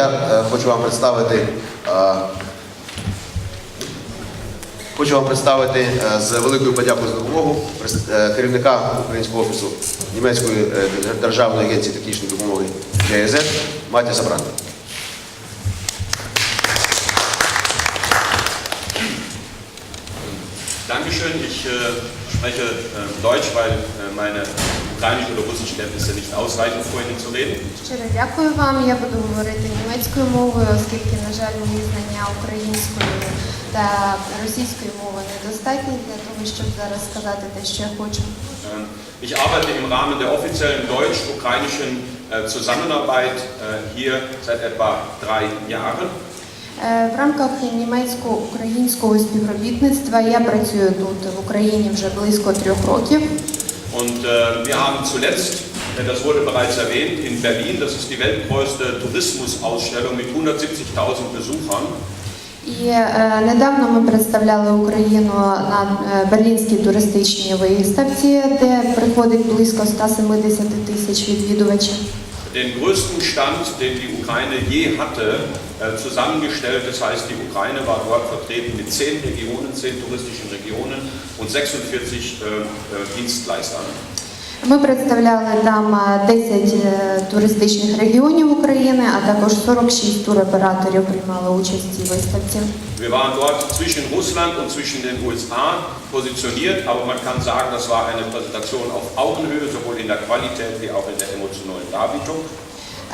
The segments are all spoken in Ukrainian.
я е, хочу вам представити. е, Хочу вам представити е, з великою подякою за допомогу керівника українського офісу німецької державної агенції технічної допомоги GIZ Маті Забранта. Dankeschön. Ich äh, spreche äh, Deutsch, weil äh, meine ukrainische oder russische Kenntnisse nicht ausreichen, vorhin zu reden. Щиро дякую вам. Я буду говорити німецькою мовою, оскільки, на жаль, мої знання української та російської мови недостатні для того, щоб зараз сказати те, що я хочу. Ähm, Ich arbeite im Rahmen der offiziellen deutsch-ukrainischen äh, Zusammenarbeit äh, hier seit etwa drei Jahren. Е, В рамках німецько-українського співробітництва я працюю тут в Україні вже близько трьох років. Und äh, wir haben zuletzt, äh, das wurde bereits erwähnt, in Berlin, das ist die weltgrößte Tourismusausstellung mit 170.000 Besuchern, І е, недавно ми представляли Україну на е, Берлінській туристичній виставці, де приходить близько 170 тисяч відвідувачів. Den größten Stand, den die Ukraine je hatte, äh, zusammengestellt. Das heißt, die Ukraine war dort vertreten mit zehn Regionen, zehn touristischen Regionen und 46 äh, äh, Dienstleistern. Ми представляли там е, 10 е, туристичних регіонів України, а також 46 туроператорів приймали участь у цій виставці. Wir waren dort zwischen Russland und zwischen den USA positioniert, aber man kann sagen, das war eine Präsentation auf Augenhöhe, sowohl in der Qualität wie auch in der emotionalen Darbietung.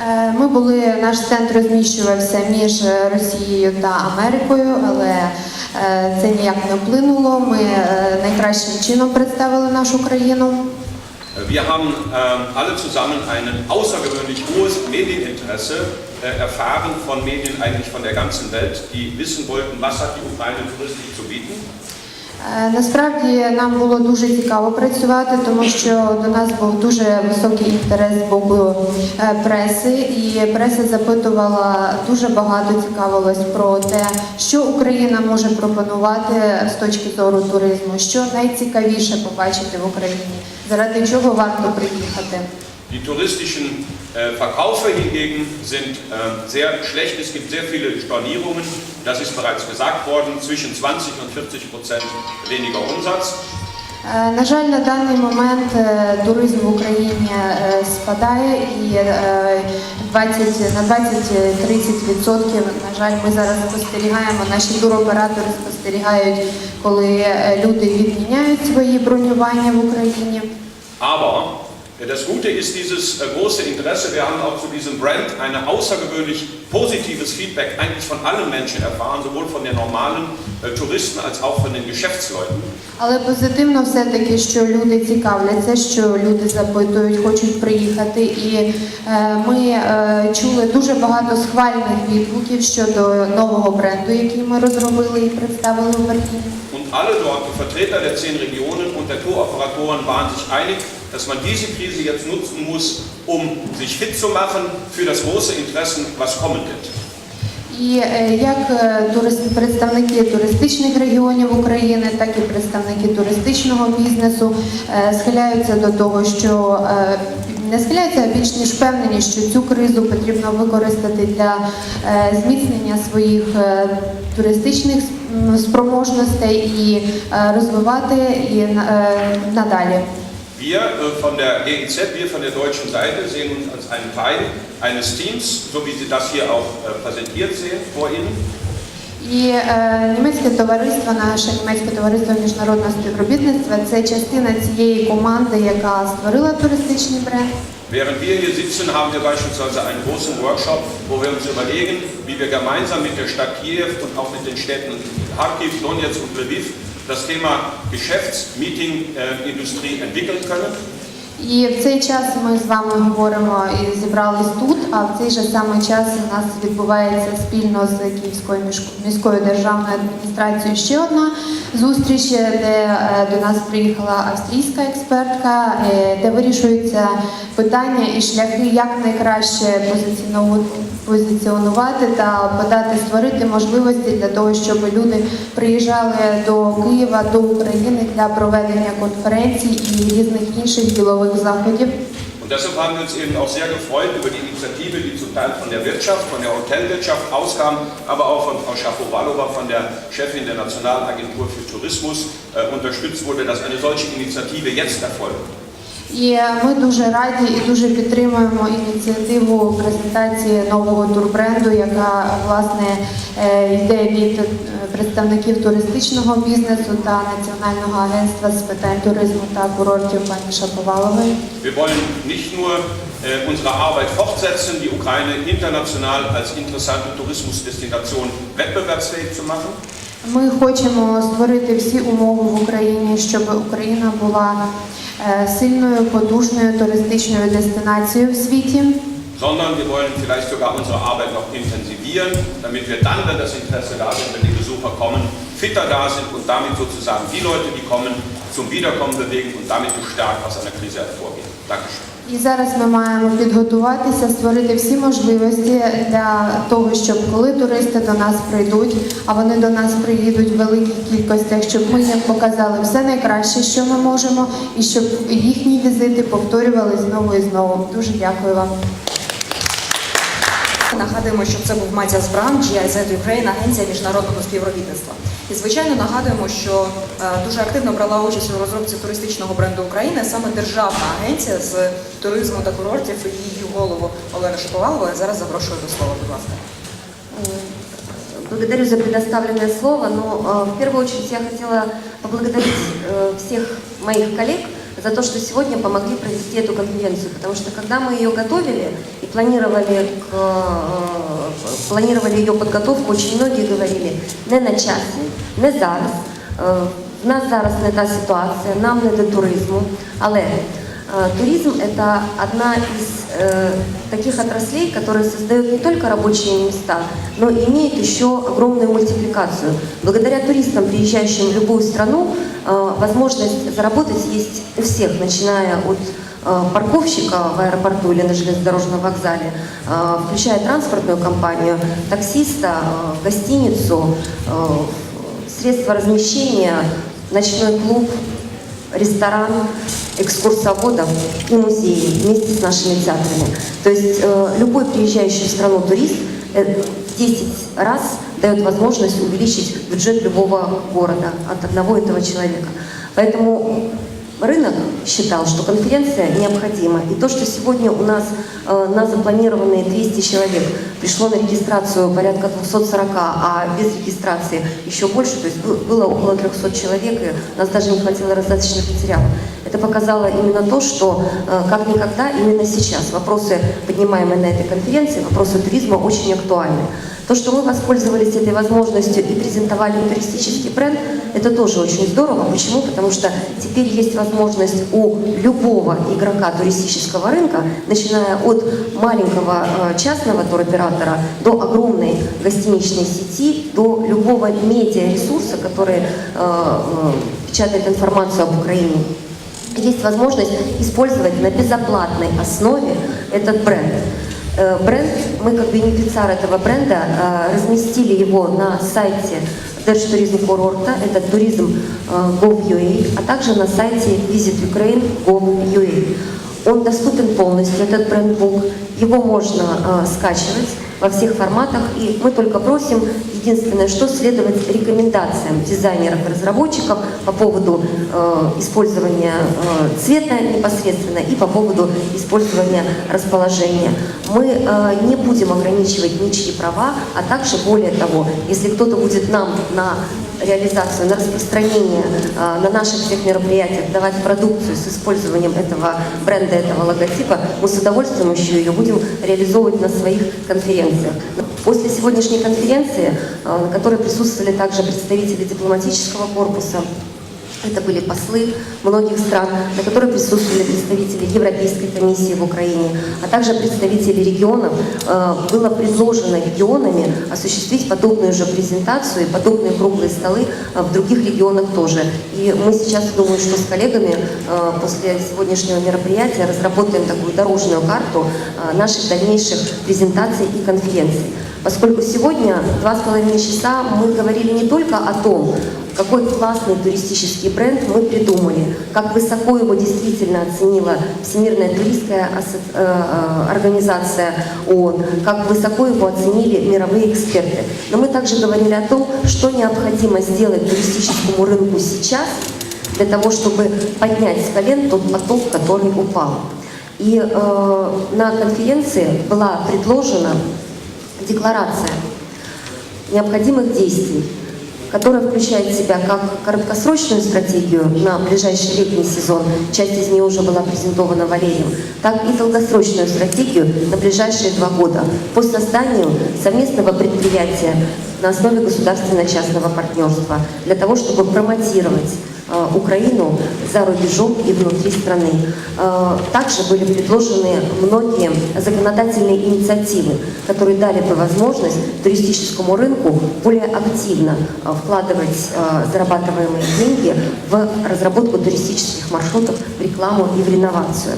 Е, Ми були, наш центр розміщувався між е, Росією та Америкою, але е, це ніяк не вплинуло. Ми е, найкращим чином представили нашу країну. Wir haben ähm, alle zusammen ein außergewöhnlich hohes Medieninteresse äh, erfahren von Medien eigentlich von der ganzen Welt, die wissen wollten, was hat die Ukraine touristisch zu bieten. Е, Насправді нам було дуже цікаво працювати, тому що до нас був дуже високий інтерес з боку е, преси, і преса запитувала дуже багато цікавилось про те, що Україна може пропонувати з точки зору туризму, що найцікавіше побачити в Україні, заради чого варто приїхати. Die touristischen äh, Verkäufe hingegen sind äh, sehr schlecht. Es gibt sehr viele Stornierungen. Das ist bereits gesagt worden. Zwischen 20 und 40 Prozent weniger Umsatz. Е, На жаль, на даний момент е, туризм в Україні е, спадає і е, 20, на 20-30 відсотків, на жаль, ми зараз спостерігаємо, наші туроператори спостерігають, коли люди відміняють свої бронювання в Україні. Aber das Gute ist dieses äh, große Interesse. Wir haben auch zu diesem Brand ein außergewöhnlich positives Feedback eigentlich von allen Menschen erfahren, sowohl von den normalen äh, Touristen als auch von den Geschäftsleuten. Але позитивно все-таки, що люди цікавляться, що люди запитують, хочуть приїхати. І е, ми е, чули дуже багато схвальних відгуків щодо нового бренду, який ми розробили і представили в Берліні. Und alle dort, die Vertreter der zehn Regionen und der Touroperatoren waren sich einig, dass man diese Krise jetzt nutzen muss, um sich fit zu machen für das große Interesse, was kommen wird. І е, як е, турист- представники туристичних регіонів України, так і представники туристичного бізнесу е, схиляються до того, що е, не схиляються, а більш ніж впевнені, що цю кризу потрібно використати для е, зміцнення своїх е, туристичних спроможностей і е, розвивати і надалі. Wir äh, von der GIZ, wir von der deutschen Seite sehen uns als einen Teil eines Teams, so wie Sie das hier auch äh, präsentiert sehen vor Ihnen. І е, німецьке товариство, наше німецьке товариство міжнародного співробітництва це частина цієї команди, яка створила туристичний бренд. Während wir hier sitzen, haben wir beispielsweise einen großen Workshop, wo wir uns überlegen, wie wir gemeinsam mit der Stadt Kiew und auch mit den Städten Kharkiv, Donetsk und Lviv das Thema Geschäfts-Meeting-Industrie entwickeln können. І в цей час ми з вами говоримо і зібрались тут. А в цей же самий час у нас відбувається спільно з Київською міською державною адміністрацією ще одна зустріч, де е, до нас приїхала австрійська експертка, е, де вирішуються питання і шляхи, як найкраще позиціонувати позиціонувати та подати створити можливості для того, щоб люди приїжджали до Києва, до України для проведення конференцій і різних інших ділових заходів. Und deshalb haben wir uns eben auch sehr gefreut über die Initiative, die zum Teil von der Wirtschaft, von der Hotelwirtschaft auskam, aber auch von Frau Schapovalova, von der Chefin der Nationalagentur für Tourismus, äh, unterstützt wurde, dass eine solche Initiative jetzt erfolgt. І ми дуже раді і дуже підтримуємо ініціативу презентації нового турбренду, яка власне е, йде від е, представників туристичного бізнесу та Національного агентства з питань туризму та курортів пані Шаповалової. Wir wollen nicht nur äh, unsere Arbeit fortsetzen, die Ukraine international als interessante Tourismusdestination wettbewerbsfähig zu machen, Ми хочемо створити всі умови в Україні, щоб Україна була е, сильною, потужною туристичною дестинацією в світі. sondern wir wollen vielleicht sogar unsere Arbeit noch intensivieren, damit wir dann, wenn das Interesse da ist, wenn die Besucher kommen, fitter da sind und damit sozusagen die Leute, die kommen, zum Wiederkommen bewegen und damit gestärkt aus einer Krise hervorgehen. Dankeschön. І зараз ми маємо підготуватися, створити всі можливості для того, щоб коли туристи до нас прийдуть, а вони до нас приїдуть в великих кількостях, щоб ми їм показали все найкраще, що ми можемо, і щоб їхні візити повторювали знову і знову. Дуже дякую вам. Нагадуємо, що це був Матіас Бран, GIZ Ukraine, агенція міжнародного співробітництва. І звичайно нагадуємо, що е, дуже активно брала участь у розробці туристичного бренду України саме державна агенція з туризму та курортів і її голову Олена Шиповалова. Зараз запрошую до слова, будь ласка. Благодарю за предоставленное слово, но э, в первую очередь я хотела поблагодарить э, всех моих коллег за то, что сегодня помогли провести эту конференцию, потому что когда мы ее готовили и планировали, к, э, планировали ее подготовку, очень многие говорили, не на часі, не зараз. Е, В нас зараз не та ситуація, нам не до туризму, але Э, Туризм – это одна из э, таких отраслей, которые создают не только рабочие места, но и имеет еще огромную мультипликацию. Благодаря туристам, приезжающим в любую страну, э, возможность заработать есть у всех, начиная от э, парковщика в аэропорту или на железнодорожном вокзале, э, включая транспортную компанию, таксиста, э, гостиницу, э, средства размещения, ночной клуб, ресторан, экскурсоводов и музеи вместе с нашими театрами. То есть э, любой приезжающий в страну турист э, в 10 раз дает возможность увеличить бюджет любого города от одного этого человека. Поэтому рынок считал, что конференция необходима. И то, что сегодня у нас э, на запланированные 200 человек пришло на регистрацию порядка 240, а без регистрации еще больше, то есть был- было около 300 человек, и у нас даже не хватило раздаточных материалов. Это показало именно то, что э, как никогда именно сейчас вопросы, поднимаемые на этой конференции, вопросы туризма очень актуальны. То, что мы воспользовались этой возможностью и презентовали туристический бренд, это тоже очень здорово. Почему? Потому что теперь есть возможность у любого игрока туристического рынка, начиная от маленького э, частного туроператора до огромной гостиничной сети, до любого медиаресурса, который э, э, печатает информацию об Украине, есть возможность использовать на безоплатной основе этот бренд. Э, Бренд, мы как бенефициар этого бренда э, разместили его на сайте Держтуризм курорта, это туризм э, gov.ua, а также на сайте visitukraine.gov.ua. Он доступен полностью, этот брендбук, его можно э, скачивать во всех форматах, и мы только просим единственное, что следовать рекомендациям дизайнеров и разработчиков по поводу э, использования э, цвета непосредственно и по поводу использования расположения. Мы э, не будем ограничивать ничьи права, а также более того, если кто-то будет нам на реализацию, на распространение э, на наших всех мероприятиях, давать продукцию с использованием этого бренда, этого логотипа, мы с удовольствием еще ее будем реализовывать на своих конференциях. После сегодняшней конференции, э, на которой присутствовали также представители дипломатического корпуса, это были послы многих стран, на которой присутствовали представители Европейской комиссии в Украине, а также представители регионов. Э, Было предложено регионами осуществить подобную же презентацию и подобные круглые столы э, в других регионах тоже. И мы сейчас, думаю, что с коллегами э, после сегодняшнего мероприятия разработаем такую дорожную карту наших дальнейших презентаций и конференций. Поскольку сегодня два с половиной часа мы говорили не только о том, какой классный туристический бренд мы придумали, как высоко его действительно оценила Всемирная туристская э, э, организация ООН, как высоко его оценили мировые эксперты. Но мы также говорили о том, что необходимо сделать туристическому рынку сейчас для того, чтобы поднять с колен тот поток, который упал. И э, на конференции была предложена декларация необходимых действий, которая включает в себя как краткосрочную стратегию на ближайший летний сезон, часть из нее уже была презентована Валерием, так и долгосрочную стратегию на ближайшие два года по созданию совместного предприятия на основе государственно-частного партнерства для того, чтобы промотировать Украину за рубежом и внутри страны. Э, Также были предложены многие законодательные инициативы, которые дали бы возможность туристическому рынку более активно э, вкладывать э, зарабатываемые деньги в разработку туристических маршрутов, в рекламу и в реновацию.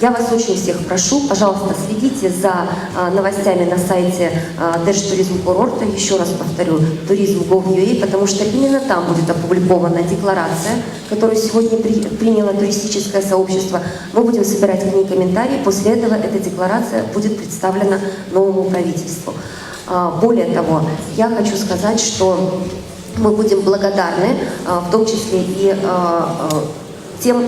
Я вас очень всех прошу, пожалуйста, следите за а, новостями на сайте а, Держтуризм курорта, еще раз повторю, туризм.gov.ua, потому что именно там будет опубликована декларация, которую сегодня при- приняло туристическое сообщество. Мы будем собирать к ней комментарии, после этого эта декларация будет представлена новому правительству. А, Более того, я хочу сказать, что мы будем благодарны, а, в том числе и а, а, тем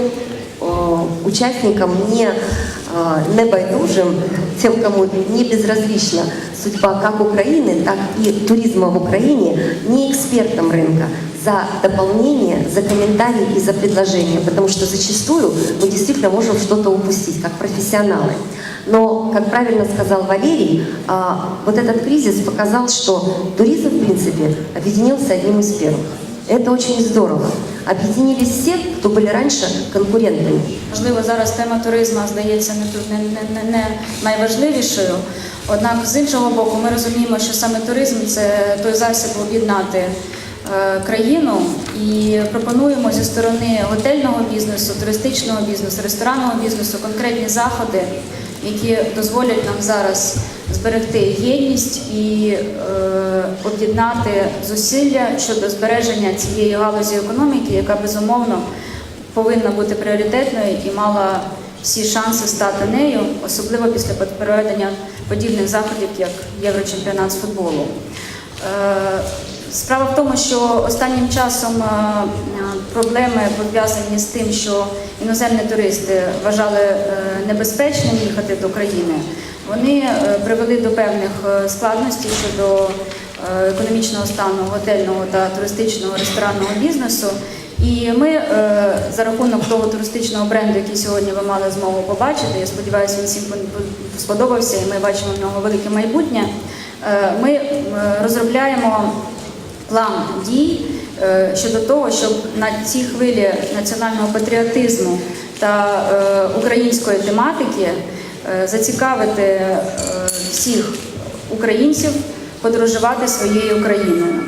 участникам не, э, не байдужим, тем, кому не безразлична судьба как Украины, так и туризма в Украине, не экспертам рынка, за дополнение, за комментарии и за предложения, потому что зачастую мы действительно можем что-то упустить, как профессионалы. Но, как правильно сказал Валерий, а, вот этот кризис показал, что туризм, в принципе, объединился одним из первых. Это очень здорово. Объединились все, кто были раньше конкурентами. Можливо, зараз тема туризму здається не тут не, не, не, не найважливішою. Однак, з іншого боку, ми розуміємо, що саме туризм це той засіб об'єднати е, країну і пропонуємо зі сторони готельного бізнесу, туристичного бізнесу, ресторанного бізнесу конкретні заходи, які дозволять нам зараз зберегти єдність і е, об'єднати зусилля щодо збереження цієї галузі економіки, яка безумовно повинна бути пріоритетною і мала всі шанси стати нею, особливо після проведення подібних заходів, як Єврочемпіонат з футболу. Е, Справа в тому, що останнім часом е, проблеми пов'язані з тим, що іноземні туристи вважали е, небезпечним їхати до країни, вони е, привели до певних е, складностей щодо е, економічного стану готельного та туристичного ресторанного бізнесу. І ми за рахунок того туристичного бренду, який сьогодні ви мали змогу побачити, я сподіваюся, він всім сподобався, і ми бачимо в нього велике майбутнє. Ми розробляємо план дій щодо того, щоб на цій хвилі національного патріотизму та української тематики зацікавити е, всіх українців подорожувати своєю країною.